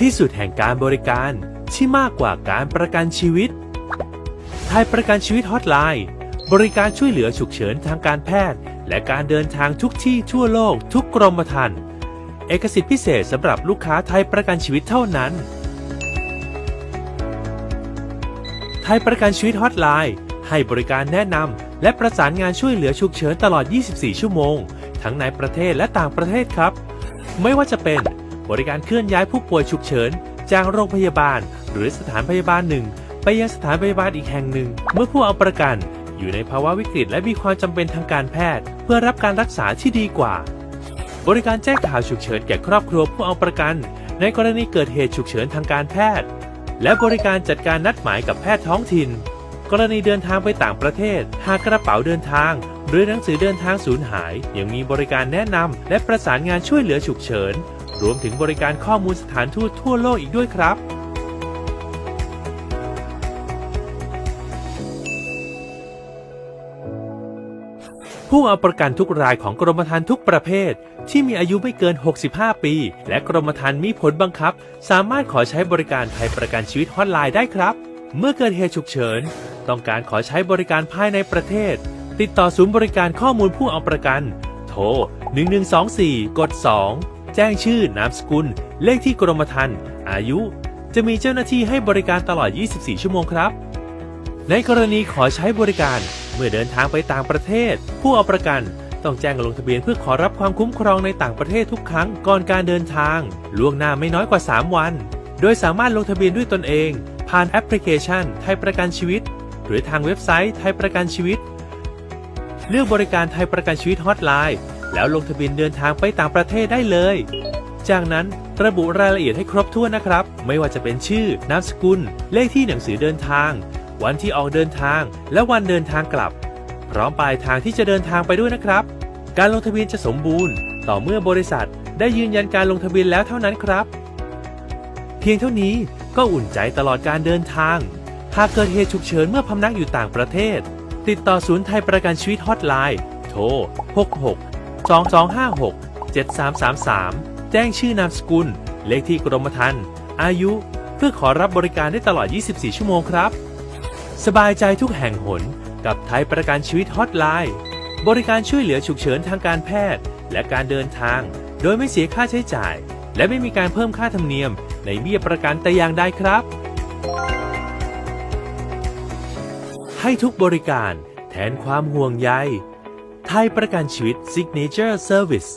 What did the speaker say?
ที่สุดแห่งการบริการที่มากกว่าการประกันชีวิต ไทยประกันชีวิตฮอตไลน์ บริการช่วยเหลือฉุกเฉินทางการแพทย์ และการเดินทางทุกที่ทั่วโลกทุกกรมธรรม์เอกสิทธิพิเศษสำหรับลูกค้าไทยประกันชีวิตเท่านั้น ไทยประกันชีวิตฮอตไลน์ให้บริการแนะนำและประสานงานช่วยเหลือฉุกเฉินตลอด 24 ชั่วโมง ทั้งในประเทศและต่างประเทศครับ ไม่ว่าจะเป็น บริการเคลื่อนย้ายผู้ป่วยฉุกเฉิน จากโรงพยาบาล หรือสถานพยาบาลหนึ่ง ไปยังสถานพยาบาลอีกแห่งหนึ่ง เมื่อผู้เอาประกัน อยู่ในภาวะวิกฤตและมีความจำเป็นทางการแพทย์ เพื่อรับการรักษาที่ดีกว่า บริการแจ้งข่าวฉุกเฉินแก่ครอบครัวผู้เอาประกัน ในกรณีเกิดเหตุฉุกเฉินทางการแพทย์ และบริการจัดการนัดหมายกับแพทย์ท้องถิ่น กรณีเดินทางไปต่างประเทศ หากกระเป๋าเดินทางหรือหนังสือเดินทางสูญหาย ยังมีบริการแนะนำและประสานงานช่วยเหลือฉุกเฉิน รวมถึงบริการข้อมูลสถานทูตทั่วโลกอีกด้วยครับ ผู้เอาประกันทุกรายของกรมธรรม์ทุกประเภท ที่มีอายุไม่เกิน 65 ปี และกรมธรรม์มีผลบังคับ สามารถขอใช้บริการไทยประกันชีวิตฮอตไลน์ได้ครับ เมื่อเกิดเหตุฉุกเฉิน ต้องการขอใช้บริการภายในประเทศ ติดต่อศูนย์บริการข้อมูลผู้เอาประกัน โทร 1124 กด 2 จ้งชื่อนามสกุล เลขที่กรมธรรม์อายุ จะมีเจ้าหน้าที่ให้บริการตลอด 24 ชั่วโมงครับ ในกรณีขอใช้บริการเมื่อเดินทางไปต่างประเทศ ผู้เอาประกันต้องแจ้งลงทะเบียนเพื่อขอรับความคุ้มครองในต่างประเทศทุกครั้งก่อนการเดินทาง ล่วงหน้าไม่น้อยกว่า 3 วัน โดยสามารถลงทะเบียนด้วยตนเอง ผ่านแอปพลิเคชัน ไทยประกันชีวิต หรือทางเว็บไซต์ไทยประกันชีวิต เลือกบริการไทยประกันชีวิตฮอตไลน์ แล้วลงทะเบียนเดินทางไปต่างประเทศได้เลย จากนั้นระบุรายละเอียดให้ครบถ้วนนะครับ ไม่ว่าจะเป็นชื่อนามสกุล เลขที่หนังสือเดินทาง วันที่ออกเดินทาง และวันเดินทางกลับ พร้อมปลายทางที่จะเดินทางไปด้วยนะครับ การลงทะเบียนจะสมบูรณ์ ต่อเมื่อบริษัท ได้ยืนยันการลงทะเบียนแล้วเท่านั้นครับ เพียงเท่านี้ก็อุ่นใจตลอดการเดินทาง หากเกิดเหตุฉุกเฉินเมื่อพำนักอยู่ต่างประเทศ ติดต่อศูนย์ไทยประกันชีวิตฮอตไลน์ โทร 66 2256 7333 แจ้งชื่อนามสกุล เลขที่กรมธรรม์อายุ เพื่อขอรับบริการได้ตลอด 24 ชั่วโมงครับ สบายใจทุกแห่งหน กับไทยประกันชีวิตฮอตไลน์ บริการช่วยเหลือฉุกเฉินทางการแพทย์ และการเดินทาง โดยไม่เสียค่าใช้จ่าย และไม่มีการเพิ่มค่าธรรมเนียม ในเบี้ยประกันแต่อย่างใดครับ ให้ทุกบริการแทนความห่วงใย ไทยประกันชีวิต Signature Service